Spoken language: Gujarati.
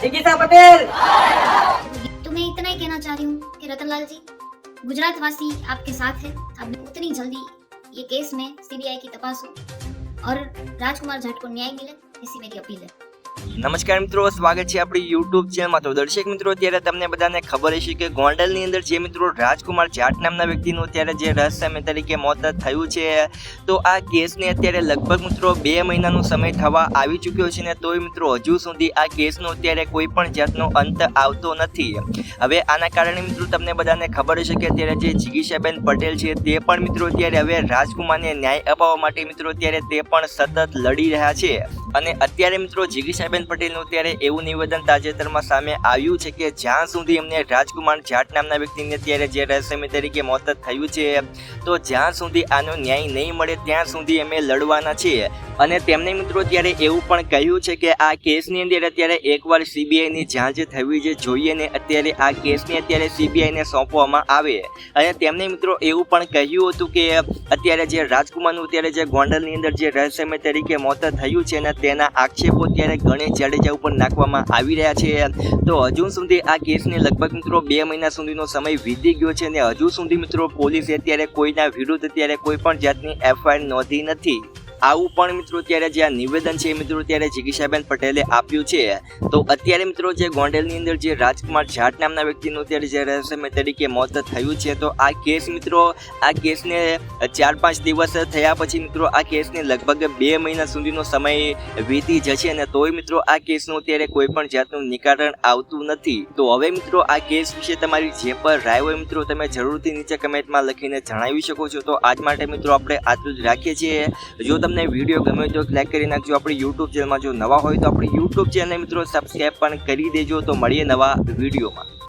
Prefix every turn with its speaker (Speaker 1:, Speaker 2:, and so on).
Speaker 1: जिगीसा पटेल।
Speaker 2: तो मैं इतना ही कहना चाह रही हूँ कि रतनलाल जी, गुजरात वासी आपके साथ है। अब उतनी जल्दी ये केस में सीबीआई की तपास हो और राजकुमार झट को न्याय मिले, इसी मेरी अपील है।
Speaker 3: નમસ્કાર મિત્રો, સ્વાગત છે આપણી યુટ્યુબ ચેનલમાં તો દર્શક મિત્રો, અત્યારે તમને બધાને ખબર હશે કે ગોંડલની અંદર જે મિત્રો રાજકુમાર જાટ નામના વ્યક્તિનું અત્યારે જે રહસ્યમય તરીકે મોત થયું છે, તો આ કેસને અત્યારે લગભગ મિત્રો બે મહિનાનો સમય થવા આવી ચૂક્યો છે ને તોય મિત્રો, હજુ સુધી આ કેસનો અત્યારે કોઈ પણ જાતનો અંત આવતો નથી. હવે આના કારણે મિત્રો તમને બધાને ખબર હશે કે અત્યારે જે જિગીશાબેન પટેલ છે તે પણ મિત્રો અત્યારે હવે રાજકુમારને ન્યાય અપાવવા માટે મિત્રો અત્યારે તે પણ સતત લડી રહ્યા છે. અને અત્યારે મિત્રો જિગીશાબેન પટેલનું ત્યારે એવું નિવેદન તાજેતરમાં સામે આવ્યું છે કે જ્યાં સુધી એમને રાજકુમાર જાટ નામના વ્યક્તિને ત્યારે જે રહસ્યમય તરીકે મોત થયું છે, તો જ્યાં સુધી આનો ન્યાય નહીં મળે, ત્યાં સુધી અમે લડવાના છીએ અને તેમણે મિત્રો અત્યારે એવું પણ કહ્યું છે કે આ કેસની અંદર અત્યારે એકવાર સીબીઆઈની જાંચ થવી જે જોઈએ ને અત્યારે આ કેસને અત્યારે સીબીઆઈને સોંપવામાં આવે. અને તેમણે મિત્રો એવું પણ કહ્યું હતું કે અત્યારે જે રાજકુમારનું અત્યારે જે ગોંડલની અંદર જે રહસ્યમય તરીકે મોત થયું છે અને તેના આક્ષેપો અત્યારે ગણેશ જાડેજા ઉપર નાખવામાં આવી રહ્યા છે. તો હજુ સુધી આ કેસને લગભગ મિત્રો બે મહિના સુધીનો સમય વીતી ગયો છે અને હજુ સુધી મિત્રો પોલીસે અત્યારે કોઈના વિરુદ્ધ અત્યારે કોઈ પણ જાતની એફઆઈઆર નોંધી નથી. આવું પણ મિત્રો અત્યારે જે આ નિવેદન છે એ મિત્રો અત્યારે જીગીશાબેન પટેલે આપ્યું છે. તો અત્યારે મિત્રો જે ગોંડલની અંદર જે રાજકુમાર જાટ નામના વ્યક્તિનું અત્યારે જે રહસ્યમય તરીકે મોત થયું છે, તો આ કેસ મિત્રો, આ કેસને ચાર પાંચ દિવસ થયા પછી મિત્રો આ કેસને લગભગ બે મહિના સુધીનો સમય વીતી જશે અને તોય મિત્રો આ કેસનું અત્યારે કોઈ પણ જાતનું નિકારણ આવતું નથી. તો હવે મિત્રો આ કેસ વિશે તમારી જે પણ રાય હોય મિત્રો તમે જરૂરથી નીચે કમેન્ટમાં લખીને જણાવી શકો છો. તો આજ માટે મિત્રો આપણે આટલું જ રાખીએ છીએ. જો તમને વીડિયો ગમે તો લાઈક કરી નાખજો. આપણી યુટ્યુબ ચેનલમાં જો નવા હોય તો આપણી યુટ્યુબ ચેનલને મિત્રો સબસ્ક્રાઈબ પણ કરી દેજો. તો મળીએ નવા વિડીયોમાં.